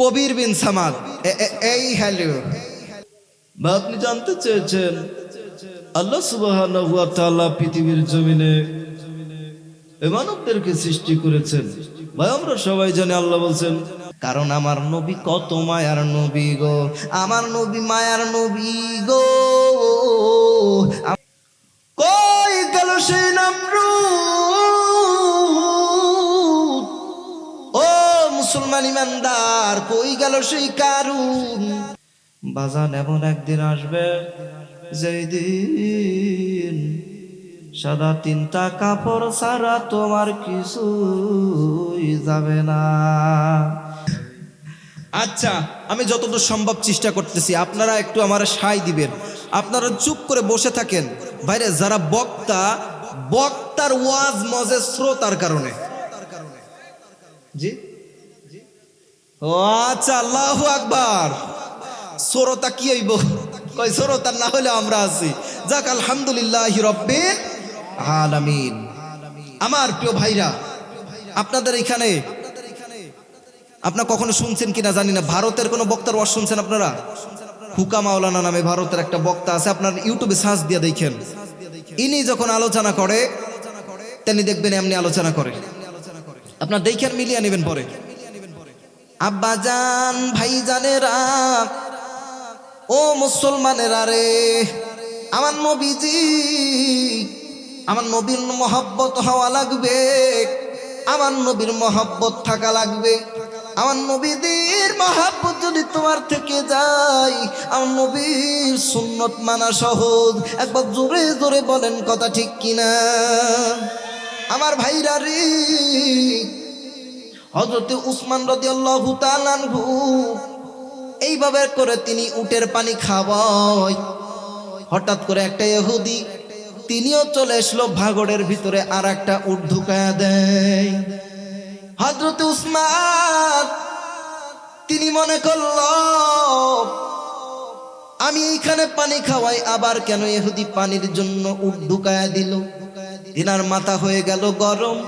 কবির বিন সামাদ। এই হ্যালো। বা আপনি জানতে চেয়েছেন, আল্লাহ তাআলা পৃথিবীর জমিনে মানবদেরকে সৃষ্টি করেছেন। ভাই আমরা সবাই জানি আল্লাহ বলছেন, কারণ আমার নবী কত মায়ার নবী গো, আমার নবী মায়ার নবী গো। কই গেল সেই নামরুদ গেল সেই কারুন। বাজান এমন একদিন আসবে, যেই দিন সাদা তিনটা কাপড় ছাড়া তোমার কিছুই যাবে না। আচ্ছা আমি যতদূর সম্ভব চেষ্টা করতেছি, আপনারা একটু আমার সাই দিবেন। আপনারা চুপ করে বসে থাকেন। বাইরে যারা বক্তা, বক্তার ওয়াজ মজে শ্রোতার কারণে। জি? ও আচ্ছা আল্লাহু আকবার। শ্রোতা কি হইব? কই শ্রোতা না হলে আমরা আছি। যাক, আলহামদুলিল্লাহ আলামিন। আমার প্রিয় ভাইরা, আপনাদের এখানে আপনার কখনো শুনছেন কিনা জানি না। ভারতের কোনো বক্তার ওয়াজ শুনছেন আপনারা? হুকা মাওলানা নামে ভারতের একটা বক্তা আছে, আপনার ইউটিউবে সার্চ দিয়ে দেখেন। ইনি যখন আলোচনা করে তিনি দেখবেন এমনি আলোচনা করে। আপনার দেখেন, মিলিয়ে নেবেন পরে। আব্বাজান ভাইজানেরা ও মুসলমানেরা রে, আমার নবীজি, আমার নবীর মহব্বত হওয়া লাগবে, আমার নবীর মহব্বত থাকা লাগবে। আমার নবীদের মহাব্বত যদি তোমার থেকে যাই আমার নবীর সুন্নত মানা সহজ। একবার জোরে জোরে বলেন কথা ঠিক কিনা? আমার ভাইরা রে হজরতে উসমান রাদিয়াল্লাহু তাআলা আনহু, এইভাবে করে তিনি উটের পানি খাওয়ায়। হঠাৎ করে একটা ইহুদি তিনিও চলে আসলো ভাগড়ের ভিতরে আর একটা উট ঢুকায়া দেয়। হজরতে উসমান তিনি মনে করল, আমি এইখানে পানি খাওয়াই, আবার কেন ইহুদি পানির জন্য উট ঢুকায়া দিল? তিনার মাথা হয়ে গেল গরম।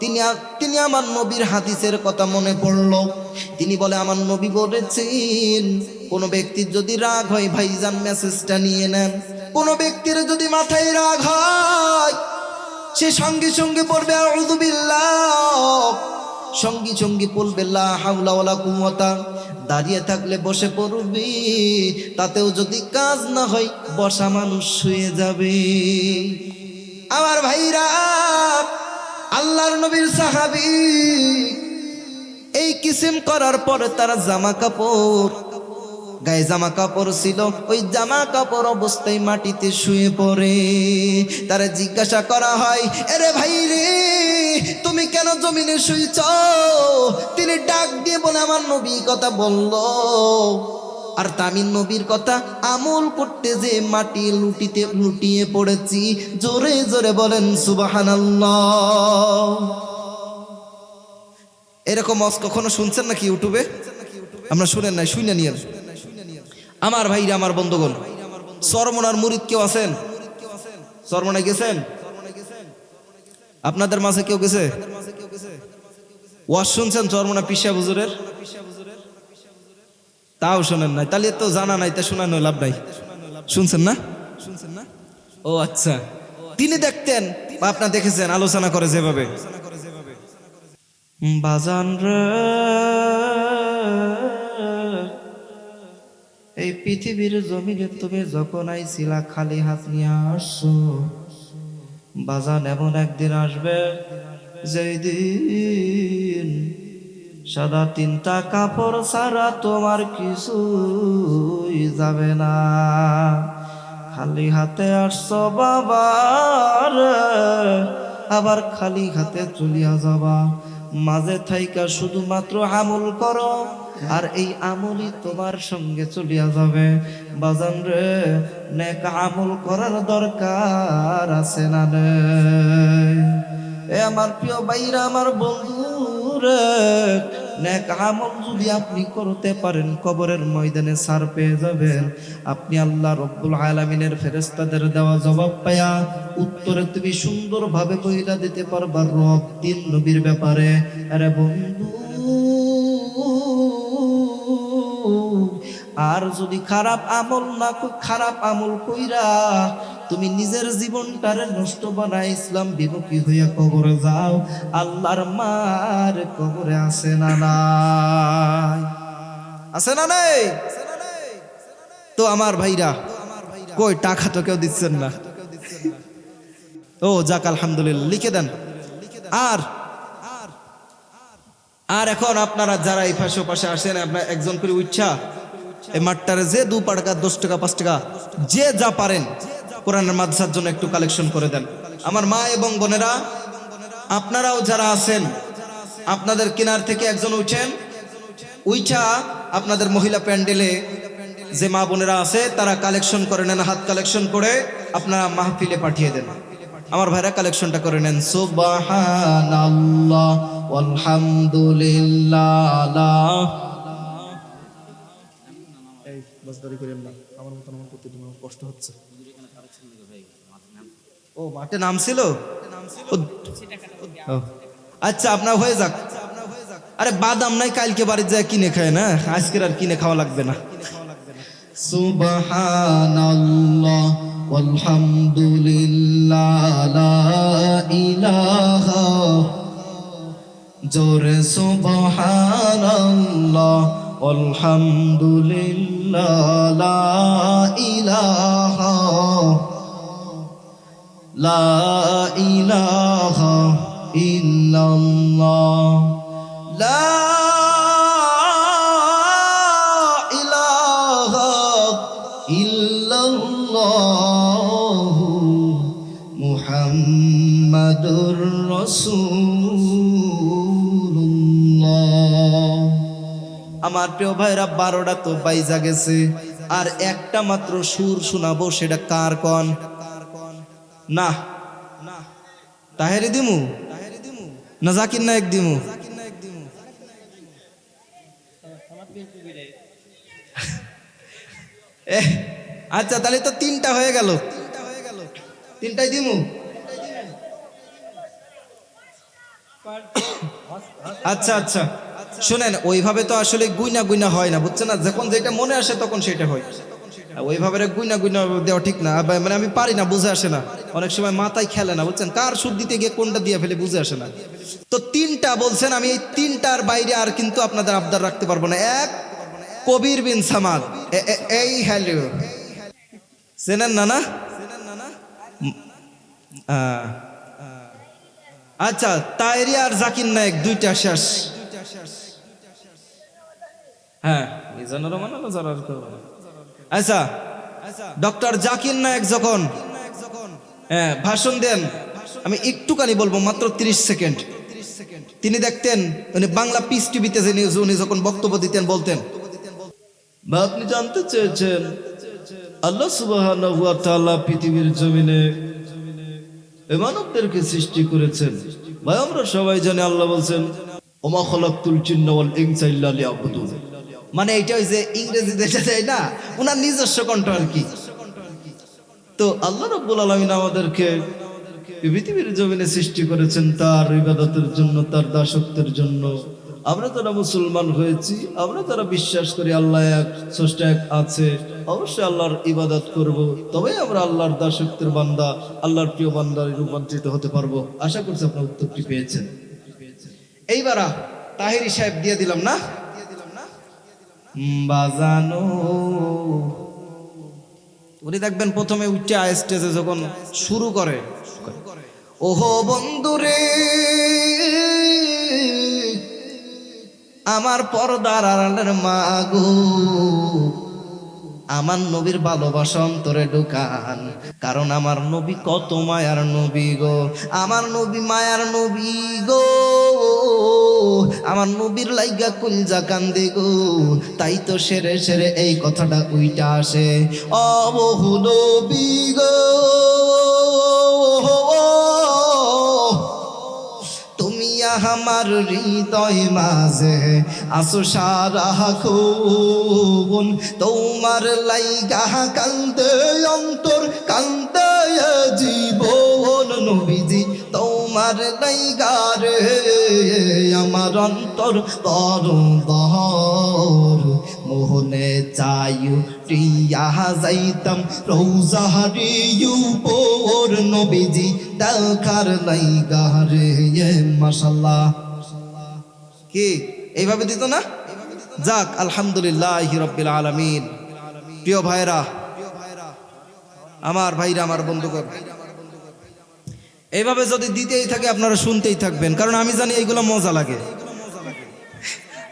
তিনি তিনি আমার নবীর হাদিসের কথা মনে পড়ল। তিনি বলে, আমার নবী বলেছেন, কোনো ব্যক্তির যদি রাগ হয়, ভাইজান মেসেজটা নিয়ে নেন। কোনো ব্যক্তির যদি মাথায় রাগ হয়, সে সঙ্গে সঙ্গে পড়বে সঙ্গী সঙ্গী পড়বে, লা হাওলা ওয়ালা কুওয়াতা। দাঁড়িয়ে থাকলে বসে পড়বি, তাতেও যদি কাজ না হয়, বসা মানুষ শুয়ে যাবে। আমার ভাইরা আল্লাহর নবীর সাহাবী, এই কিসিম করার পরে তারা জামা কাপড়, গায়ে জামা কাপড় ছিল, ওই জামা কাপড় অবস্থায় মাটিতে শুয়ে পড়ে। তারা জিজ্ঞাসা করা হয়, এরে ভাই রে, তুমি কেন জমিনে শুয়েছ তিনি ডাক দিয়ে বলে, আমার নবী কথা বলল। আর তামিন নবীর কথা আমল করতে যে মাটি লুটিতে লুটিয়ে পড়েছি, জোরে জোরে বলেন সুবাহানাল্লাহ। এরকম অস কখনো শুনছেন নাকি ইউটিউবে? আমরা শুনেন নাই শুনে নিয়ে আমার ভাইরা, আমার বন্ধুগণ সরমনার মুরিদ কেউ আছেন? সরমনায় গেছেন? আপনাদের মাঝে কেউ গেছে? ওয়াজ শুনছেন চরমনা পিসা বুজুরের তাও শোনেন নাই। তাহলে তো জানা নাই, তা শোনানো লাভ নাই। শুনছেন না? শুনছেন না ও আচ্ছা। তিনি দেখতেন বা আপনার দেখেছেন, আলোচনা করে যেভাবে। বাজান এই পৃথিবীর জমিনে তুমি যখন আইছিলা, খালি হাত নিয়ে আসছো। বাজান এমন একদিন আসবে, যেই দিন সাদা তিনটা কাপড় ছাড়া তোমার কিছুই যাবে না। খালি হাতে আসছো বাবার, আবার খালি হাতে চলিয়া যাবা। মাঝে থাইকা শুধুমাত্র আমল করো, আর এই আমলই তোমার সঙ্গে চলিয়া যাবে। বাজান রে, নেক আমল করার দরকার আছে না নেই এ আমার প্রিয় ভাইরা, আমার নেক আমল যদি আপনি করতে পারেন, কবরের ময়দানে সার পেয়ে যাবেন। আপনি আল্লাহ রব্বুল আলামিনের ফেরেস্তাদের দেওয়া জবাব পায়া উত্তরে তুমি সুন্দরভাবে কইরা দিতে পারবা, রব দিন নবীর ব্যাপারে। আরে বন্ধু, আর যদি খারাপ আমল না খারাপ আমল কইরা তুমি নিজের জীবনটারে নষ্ট বানাই ইসলাম বিমুখী হইয়া কবরে যাও। আল্লাহর মার কবরে আছে না নাই? আছে না নেই? তো আমার ভাইরা, কই টাকা তো কেউ দিচ্ছেন না? ও, যাক, আলহামদুলিল্লাহ, লিখে দেন। আর আর এখন আপনারা যারা এই পাশে পাশে আসেন, আপনার একজন করে উচ্ছা এই মাঠটারে যে দু টাকা দশ টাকা, পাঁচ টাকা, যে যা পারেন কোরআনের মাদ্রাসার জন্য একটু কালেকশন করে দেন। আমার মা এবং বোনেরা, আপনারাও যারা আছেন, আপনাদের কিনার থেকে একজন উঠেন, উইঠা আপনাদের মহিলা প্যান্ডেলে যে মা বোনেরা আছে, তারা কালেকশন করে নেন, হাত কালেকশন করে আপনারা মাহফিলে পাঠিয়ে দেন। আমার ভাইরা কালেকশনটা করে নেন। সুবহানাল্লাহ আলহামদুলিল্লাহ বাসদারি করেন না। আমার মতন আমার কষ্ট হচ্ছে। ও মাঠে নাম ছিল ও- ও, আচ্ছা আপনার হয়ে যাক। আরে বাদাম নাই কালকে বাড়ি যায় কিনে খায় না। আজকের আর কিনে খাওয়া লাগবে না। সুবহানাল্লাহ আলহামদুলিল্লাহ লা ইলাহা। জোরে সুবহানাল্লাহ আলহামদুলিল্লাহ লা ইলাহা ইল্লাল্লাহ। লা ইলাহা ইল্লাল্লাহ মুহাম্মাদুর রাসূলুল্লাহ। আমার প্রিয় ভাইরা, বারোটা তো বাইজা গেছে। আর একটা মাত্র সুর শোনাবো, সেটা কার কন? না। তাহেরে দিমু? না, জাকির নায়ক দিমু। আচ্ছা তাহলে তো তিনটা হয়ে গেল। তিনটাই দিমু? আচ্ছা আচ্ছা। শুনেন, ওইভাবে তো আসলে গুইনা গুইনা হয় না, বুঝছেন না? যখন যেটা মনে আসে তখন সেটা হয়। ওইভাবে গুইনা গুইনা দেওয়া ঠিক না। মানে আমি পারি না, বুঝে আসে না। অনেক সময় মাথায় খেলে না, বুঝছেন? কার সুদ দিতে গিয়ে কোনটা দিয়ে ফেলে বুঝে আসে না। তো তিনটা বলছেন, আমি এই তিনটার বাইরে আর কিন্তু আপনাদের আবদার রাখতে পারব না। এক, কবির বিন সামাদ। এই হ্যালো। চেনেন না না আচ্ছা তাইরি আর জাকির নায়ক দুইটা শেষ। হ্যাঁ। মিজানুর রহমান আলো আর কেউ না। আচ্ছা ডক্টর জাকির নায়ক যখন হ্যাঁ ভাষণ দেন, আমি একটুখানি বলব, মাত্র 30 সেকেন্ড। তিনি দেখতেন উনি বাংলা পিস টিভিতে যে নিউজ উনি যখন বক্তব্য দিতেন, বলতেন, বা আপনি জানতে চেয়েছেন, আল্লাহ তাআলা পৃথিবীর জমিনে মানবদেরকে সৃষ্টি করেছেন। ভাই, আমরা সবাই জানি আল্লাহ বলছেন, ওমা খলাকতুল জিন্না ওয়াল ইনসা মানে এটা হইছে ইংরেজি যেটা দেয় না, ওনার নিজস্ব কণ্ঠ আর কি। তো আল্লাহ রাব্বুল আলামিন আমাদেরকে পৃথিবীর জমিনে সৃষ্টি করেছেন তার ইবাদতের জন্য, তার দাসত্বের জন্য। আমরা যারা মুসলমান হয়েছি, আমরা যারা বিশ্বাস করি আল্লাহ এক, স্রষ্টা এক আছে, অবশ্যই আল্লাহর ইবাদত করব। তবেই আমরা আল্লাহর দাসত্বের বান্দা, আল্লাহর প্রিয় বান্দায় রূপান্তরিত হতে পারব। আশা করছি আপনার উত্তরটি পেয়েছেন। এইবার তাহিরি সাহেব দিয়ে দিলাম না? বাজানো উনি দেখবেন প্রথমে উঠে স্টেজে যখন শুরু করে। ওহো বন্ধুরে, আমার পর্দার আড়ালের মাগো আমার নবীর ভালোবাসা অন্তরে ঢুকান। কারণ আমার নবী কত মায়ার নবী গো, আমার নবী মায়ার নবী গো। আমার নবীর লাইগা কুলজা কান্দে গো। তাই তো সেরে সেরে এই কথাটা উইটা আসে। অবহু নবী গো। তুমি আমার হৃদয় মাঝে আসো সারা খুন। তোমার লাইগা কান্দে অন্তর, কান্দে জীবন নবীজি। তোমার লাইগা রে আমার অন্তর বহর মোহনে চাই রিয়া যাইতাম রৌজাহারি উপর নবীজি, দেখার নাই গারে মাশাল্লাহ। কি? এইভাবে দিত না? যাক, আলহামদুলিল্লাহ রব্বিল আলামিন। প্রিয় ভাইরা, আমার ভাইরা, আমার বন্ধুগণ এইভাবে যদি দিতেই থাকে, আপনারা শুনতেই থাকবেন, কারণ আমি জানি এইগুলো মজা লাগে।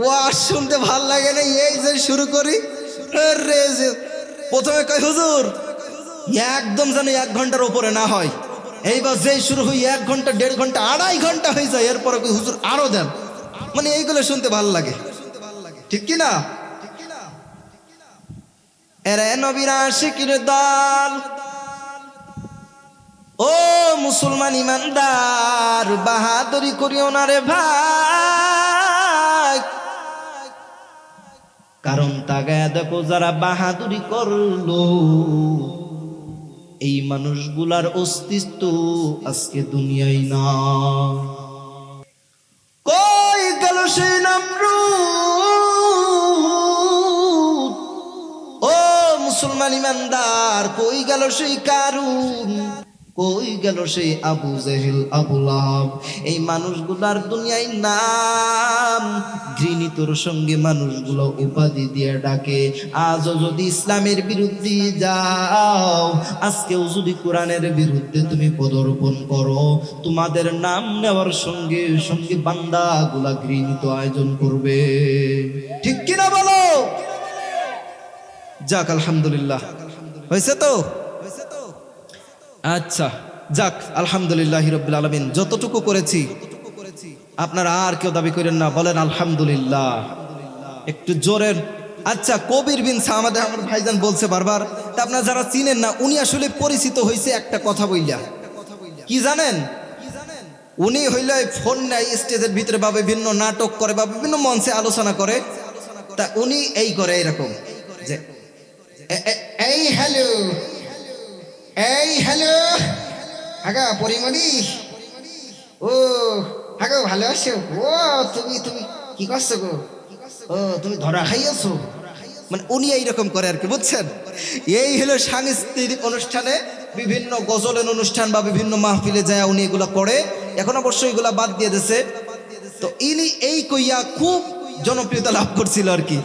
ও আর শুনতে ভালো লাগে না, এই যে শুরু করি। প্রথমে কয়, হুজুর, একদম যেন এক ঘণ্টার ওপরে না হয়। এইবার যেই শুরু হই, এক ঘণ্টা, দেড় ঘণ্টা, আড়াই ঘণ্টা হয়ে যায়, এরপরে হুজুর, আরও দেন। মানে এইগুলো শুনতে ভালো লাগে। ঠিক কি না এরে নবীরা শিকির দল। ও মুসলমান ইমানদার, বাহাদুরি করিও না রে ভাই। কারণ তাগায় দেখো, যারা বাহাদুরি করল, এই মানুষগুলার অস্তিত্ব আজকে দুনিয়ায় না কই গেল সেই নামরুদ? ও মুসলমান ইমানদার, কই গেল সেই কারুন? কই গেল সেই আবু জেহেল, আবু লাহাব? এই মানুষগুলার দুনিয়ায় নাম ঘৃণিতর সঙ্গে মানুষগুলো উপাধি দিয়ে ডাকে। আজও যদি ইসলামের বিরুদ্ধে যাও, আজকেও যদি কোরআনের বিরুদ্ধে তুমি পদর্পণ করো, তোমাদের নাম নেওয়ার সঙ্গে সঙ্গে বান্দা বান্দাগুলা ঘৃণিত আয়োজন করবে। ঠিক কিনা বলো? যাক, আলহামদুলিল্লাহ। হয়েছে তো? আচ্ছা যাক, আলহামদুলিল্লাহ রবিল আলমিন, যতটুকু করেছি, আপনারা আর কেউ দাবি করেন না, বলেন আলহামদুলিল্লাহ। একটু জোরের আচ্ছা কবির বিন আমাদের আমার ভাইজান বলছে বারবার, তা আপনারা যারা চিনেন না, উনি আসলে পরিচিত হয়েছে একটা কথা বইলা। কি জানেন? উনি হইলে ফোন নেয়, স্টেজের ভিতরে বা বিভিন্ন নাটক করে বা বিভিন্ন মঞ্চে আলোচনা করে। তা উনি এই করে, এরকম, যে এই হ্যালো এই, হ্যালো। আগা পরিমণি। ও আগো ভালো আছো? ও, তুমি তুমি কি করছ গো? ও, তুমি ধরা খাইয়াছো মানে উনি এইরকম করে আর কি, বুঝছেন? এই হলো সাংস্কৃতিক অনুষ্ঠানে বিভিন্ন গজলের অনুষ্ঠান বা বিভিন্ন মাহফিলে যায়, উনি এগুলা করে। এখন অবশ্য এগুলা বাদ দিয়ে দিছে তো ইনি এই কইয়া খুব জনপ্রিয়তা লাভ করছিল আর কি।